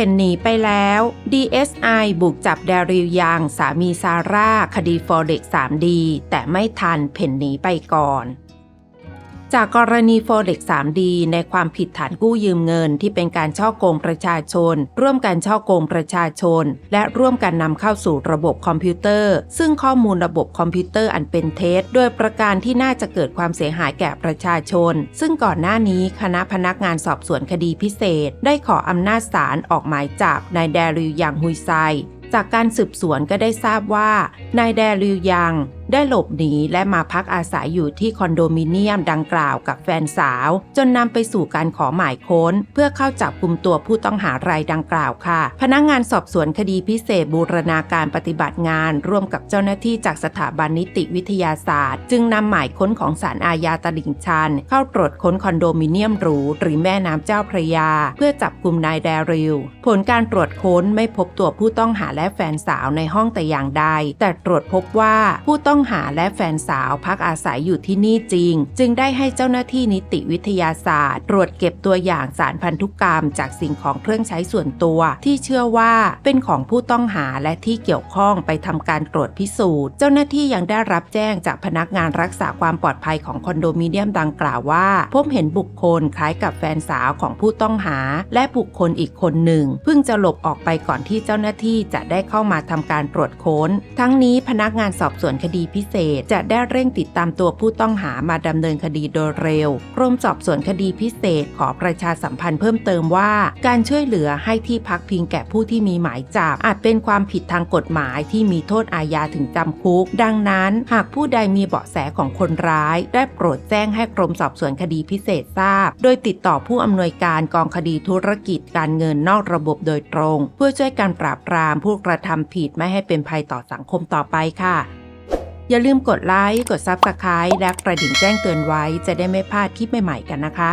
เพ่นหนีไปแล้ว DSI บุกจับแดริลยางสามีซาร่า คดีฟอเร็ก 3D แต่ไม่ทันเพ่นหนีไปก่อน จากกรณี Forex 3D ในความผิดฐานกู้ยืมเงินที่เป็นการช่อโกงประชาชน ร่วมกันช่อโกงประชาชน และร่วมกันนำเข้าสู่ระบบคอมพิวเตอร์ ซึ่งข้อมูลระบบคอมพิวเตอร์อันเป็นเท็จโดยประการที่น่าจะเกิดความเสียหายแก่ประชาชน ซึ่งก่อนหน้านี้คณะพนักงานสอบสวนคดีพิเศษ ได้ขออำนาจศาลออกหมายจับนายแดริลยังฮุยไซจากการสืบสวนก็ได้ทราบว่านายแดริลยัง ได้หลบหนีและมาพักอาศัยอยู่ที่คอนโดมิเนียมดังกล่าวกับแฟนสาว จนนำไปสู่การขอหมายค้น เพื่อเข้าจับกลุ่มตัวผู้ต้องหารายดังกล่าวค่ะ พนักงานสอบสวนคดีพิเศษบูรณาการปฏิบัติงาน ร่วมกับเจ้าหน้าที่จากสถาบันนิติวิทยาศาสตร์ จึงนำหมายค้นของศาลอาญาตลิ่งชัน เข้าตรวจค้นคอนโดมิเนียมหรูหรือแม่น้ำเจ้าพระยา เพื่อจับกลุ่มนายแดริลผลการตรวจค้นไม่พบตัวผู้ต้องหาและแฟนสาวในห้องแต่อย่างใด แต่ตรวจพบว่าผู้ต้ององหาและแฟนสาวพักอาศัยอยู่ที่นี่จริง จึงได้ให้เจ้าหน้าที่นิติวิทยาศาสตร์ ตรวจเก็บตัวอย่างสารพันธุกรรม จากสิ่งของเครื่องใช้ส่วนตัว ที่เชื่อว่าเป็นของผู้ต้องหาและที่เกี่ยวข้องไปทำการตรวจพิสูจน์ เจ้าหน้าที่ยังได้รับแจ้งจากพนักงานรักษาความปลอดภัยของคอนโดมิเนียมดังกล่าวว่า พบเห็นบุคคลคล้ายกับแฟนสาวของผู้ต้องหา และบุคคลอีกคนหนึ่ง เพิ่งจะหลบออกไปก่อนที่เจ้าหน้าที่จะได้เข้ามาทำการตรวจค้น ทั้งนี้พนักงานสอบสวนคดีพิเศษ จะได้เร่งติดตามตัวผู้ต้องหามาดำเนินคดีโดยเร็ว กรมสอบสวนคดีพิเศษขอประชาสัมพันธ์เพิ่มเติมว่า การช่วยเหลือให้ที่พักพิงแก่ผู้ที่มีหมายจับ อาจเป็นความผิดทางกฎหมายที่มีโทษอาญาถึงจำคุก ดังนั้น หากผู้ใดมีเบาะแสของคนร้าย ได้โปรดแจ้งให้กรมสอบสวนคดีพิเศษทราบ โดยติดต่อผู้อำนวยการกองคดีธุรกิจการเงินนอกระบบโดยตรง เพื่อช่วยการปราบปรามผู้กระทำผิดไม่ให้เป็นภัยต่อสังคมต่อไปค่ะ อย่าลืมกดไลค์ กด Subscribe และกระดิ่งแจ้งเตือนไว้จะได้ไม่พลาดคลิปใหม่ๆกันนะคะ